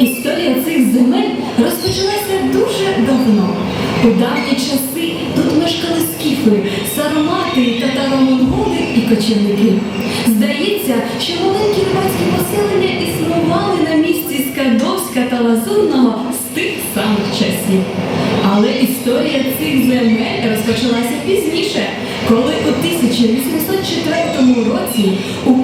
Історія цих земель розпочалася дуже давно. У давні часи тут мешкали скіфи, саромати, татаро-монголи і кочівники. Здається, що маленькі рибацькі поселення існували на місці Скадовська та Лазурного з тих самих часів. Але історія цих земель розпочалася пізніше, коли у 1804 році у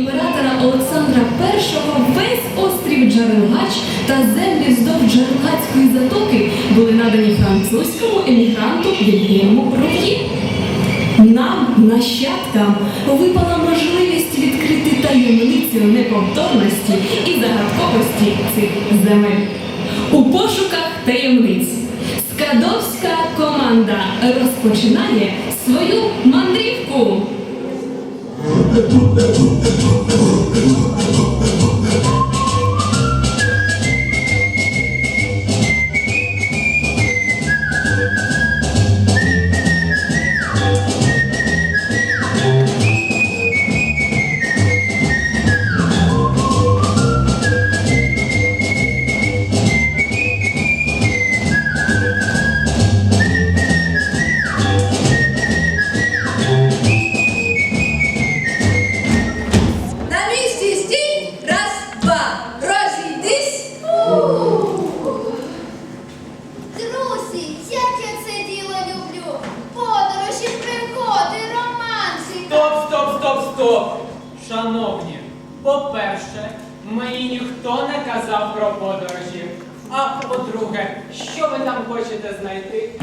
імператора Олександра І весь острів Джарелгач та землі вздовж Джарелгацької затоки були надані французькому емігранту Вільгельму Руї. Нам, нащадкам, випала можливість відкрити таємницю неповторності і загадковості цих земель. У пошуках таємниць Скадовська команда розпочинає свою мандрівку. the truth, the truth, the truth, the truth. Стоп! Шановні, по-перше, мені ніхто не казав про подорожі. А по-друге, що ви там хочете знайти?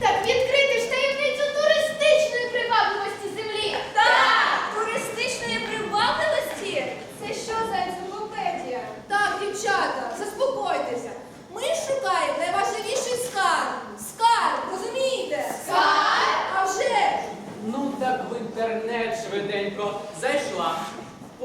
Так відкрити ж таємницю туристичної привабливості землі. Так, туристичної привабливості. Це що за енциклопедія? Так, дівчата, заспокойтеся. Ми шукаємо найважливіший скарб. Скарб, розумієте? Скарб? А вже ж. Ну так в інтернет швиденько зайшла. В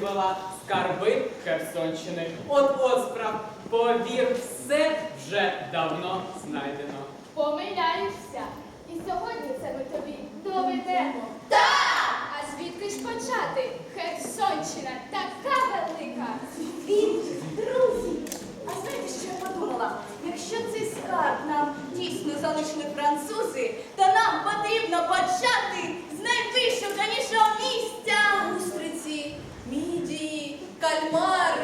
пошуці скарби Херсонщини. От осправ. Повір, все вже давно знайдено. Помиляєшся. І сьогодні це ми тобі доведемо. Так! А звідки ж почати? Херсонщина така велика. Він, друзі. А знаєте, що я подумала? Якщо цей скарб нам дійсно залишили французи, то нам потрібно почати з найвишуканішого місця. Устриці, мідії, кальмари.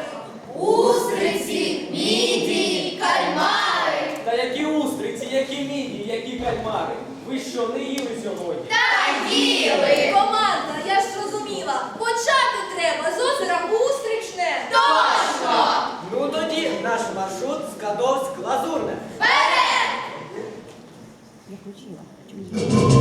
Устриці, мідії, кальмари. Та які устриці, які міді, які кальмари. Ви що, не їли сьогодні? Та Команда, я ж зрозуміла. Почати треба з озера Устричне. Точно! Ну тоді наш маршрут Скадовськ Лазурне. Вперед! Приїхали!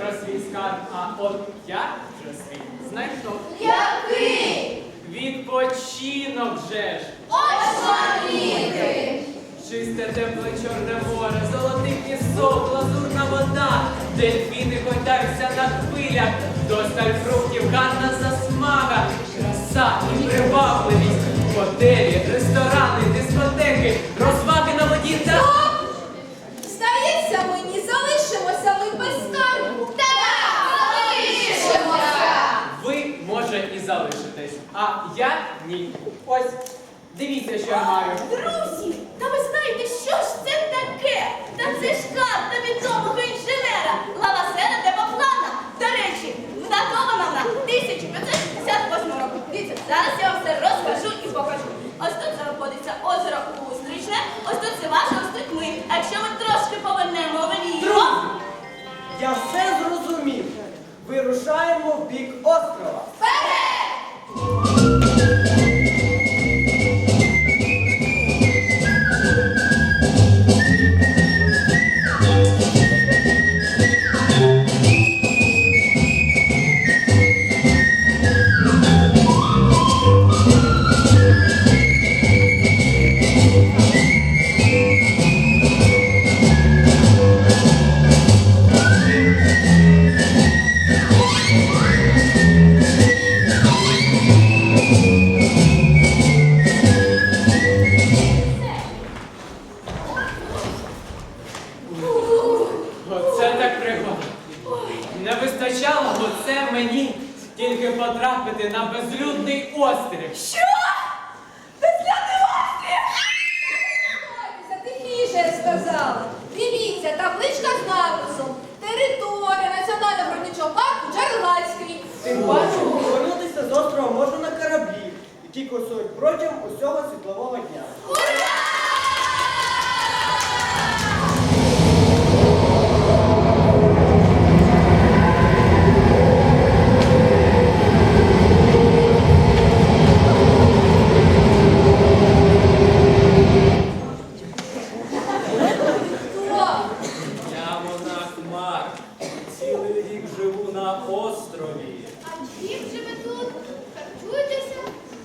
Про свій скарб, а от я вже свій знайшов. Який? Відпочинок же ж! Очманіти! Чисте тепле чорне море, золотий пісок, лазурна вода, дельфіни гойдаються на хвилях, досталь фруктів, гарна засмага, краса і привабливість, готелі, ресторани, я ні. Ось, дивіться, що я маю. Друзі, та ви знаєте, що ж це таке? Та це ж карта відомого інженера Лавасера Демоплана. До речі, датована на 1568 року. Дивіться, зараз я вам все розкажу і покажу. Ось тут знаходиться озеро Устричне, ось тут це ваше, ось тут ми. А якщо ми трошки повернемо Друзі, Я все зрозумів. Вирушаємо в бік острова. все мені тільки потрапити на безлюдний острів. Що? Безлюдний острів? Тихіше, я сказала. Дивіться, табличка з написом. Територія Національного гранічного парку Джерелацький. Тим паче повернутися з острова можна на кораблі, які курсують протягом усього світлового дня. Ура! На острові. А чим же ви тут? Харчуєтеся?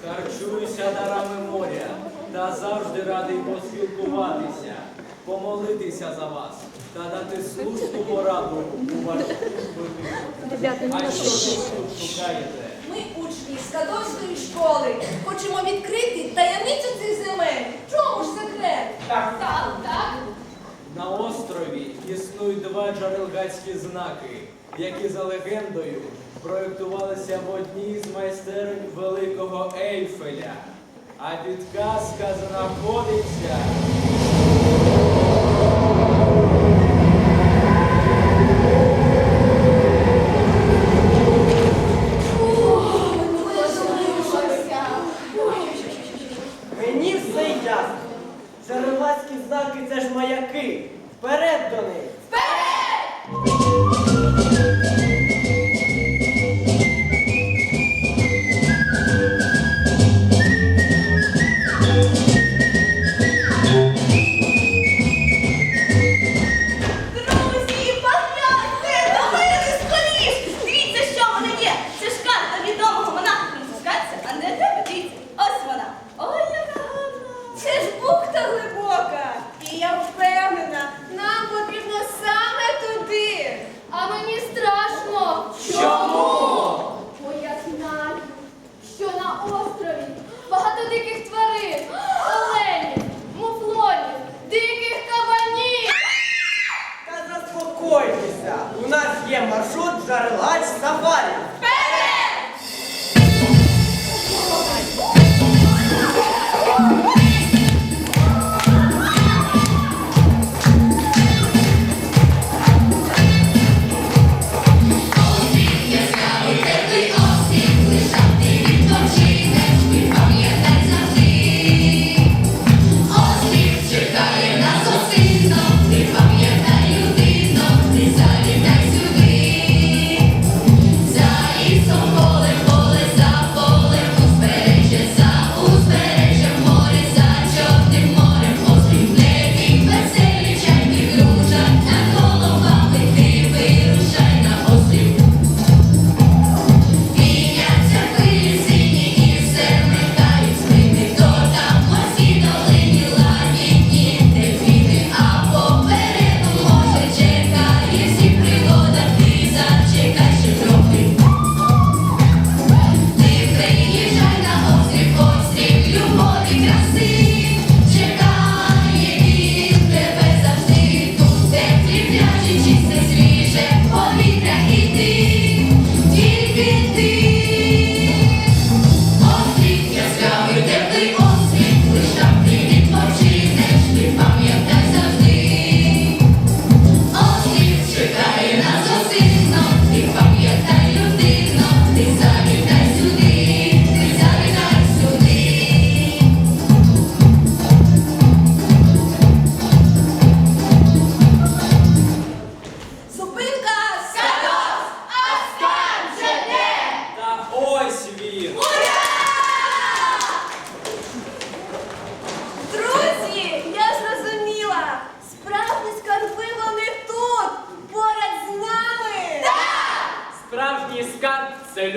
Харчуюся дарами моря та завжди радий поспілкуватися, помолитися за вас та дати слушну пораду у вашому житті. А що ви тут шукаєте? Ми учні з Кадовської школи. Хочемо відкрити таємницю цих земель. Чому ж секрет? Так, Так, так. Існують два джарелгацькі знаки, які за легендою проєктувалися в одній з майстерень Великого Ейфеля. А підказка знаходиться. мені все ясно. Джерелацькі знаки це ж маяки. Вперед до них! Маршрут Джарелач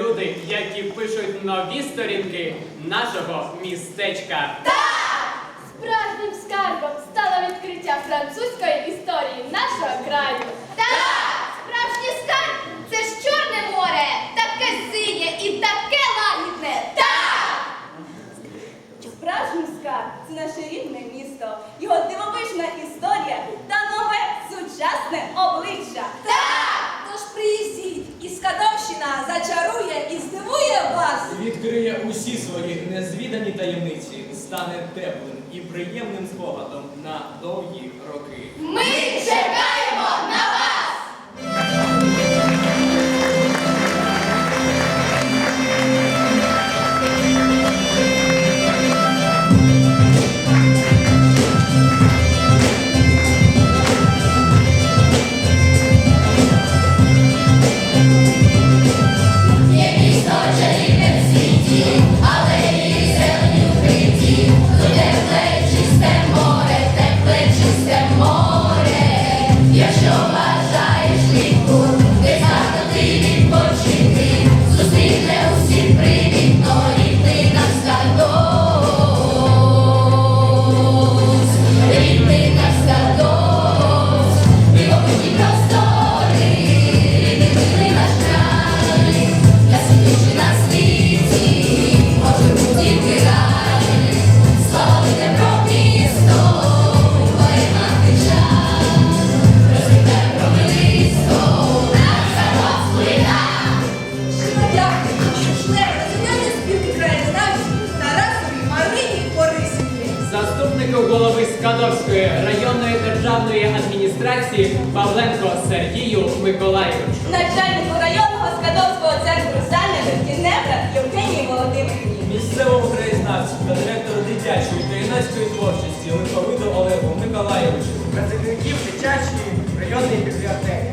люди, які пишуть нові сторінки нашого містечка. Справжнім скарбом стало відкриття французької історії нашого краю. Так! Справжній скарб це ж Чорне море, таке синє і таке лагідне. Так! Справжній скарб це наше рідне місто, його дивовижна історія та нове сучасне обличчя. Так! Тож приїздіть, і Скадовщина зачарує і здивує вас! Відкриє усі свої незвідані таємниці, стане теплим і приємним спогадом на довгі роки. Ми чекаємо Сергію Миколаєвичу. Начальнику районного Скадовського центру зайнятості Невра Євгенії Володимирівні. Місцевому краєзнавцю та директору дитячої та юнацької творчості Лиховиду Олегу Миколаєвичу. Працівників дитячої районної бібліотеки.